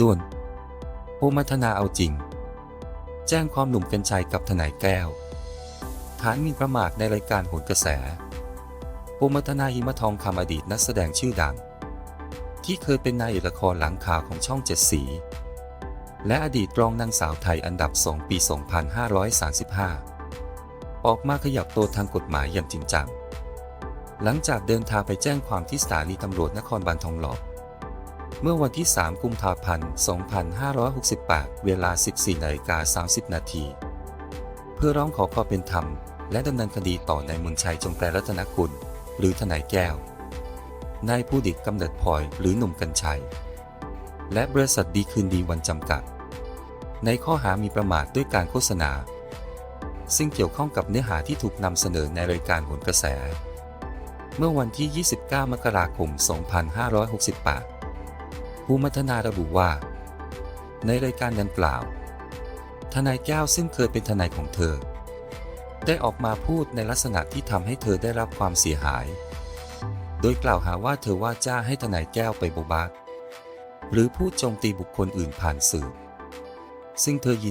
ด่วนโอมัทนาเอาจริง แจ้งความหนุ่มกัญชัยกับทนายแก้วฐานมีประมาทในรายการโหนกระแสโอมัทนาหิมะทองคำอดีตนักแสดงชื่อดัง ที่เคยเป็นนายเอกละครหลังข่าวของช่องเจ็ดสี และอดีตรองนางสาวไทยอันดับ2ปี 2535 ออกมาขยับตัวทางกฎหมายอย่างจริงจัง หลังจากเดินทางไปแจ้งความที่สถานีตำรวจนครบาลทองหล่อ เมื่อวันที่ 3 กุมภาพันธ์ 2568 เวลา 14นาฬิกา30 นาที เพื่อร้องขอความเป็นธรรม และดำเนินคดีต่อนายมนชัยจงแปรรัตนกุล หรือทนายแก้ว นายผู้ดิตกำเนิดพลอยหรือหนุ่มกัญชัย และบริษัทดีคืนดีวันจำกัด ในข้อหามีประมาทด้วยการโฆษณา ซึ่งเกี่ยวข้องกับเนื้อหาที่ถูกนำเสนอในรายการหนกระแส เมื่อวันที่ 29 มกราคม 2568 ภูมิธนาระบุว่า ในรายการดังกล่าว ทนายแก้วซึ่งเคยเป็นทนายของเธอ ได้ออกมาพูดในลักษณะที่ทำให้เธอได้รับความเสียหาย โดยกล่าวหาว่าเธอว่าจ้างให้ทนายแก้วไปโบบาหรือพูดโจมตีบุคคลอื่นผ่านสื่อ ซึ่งเธอยิน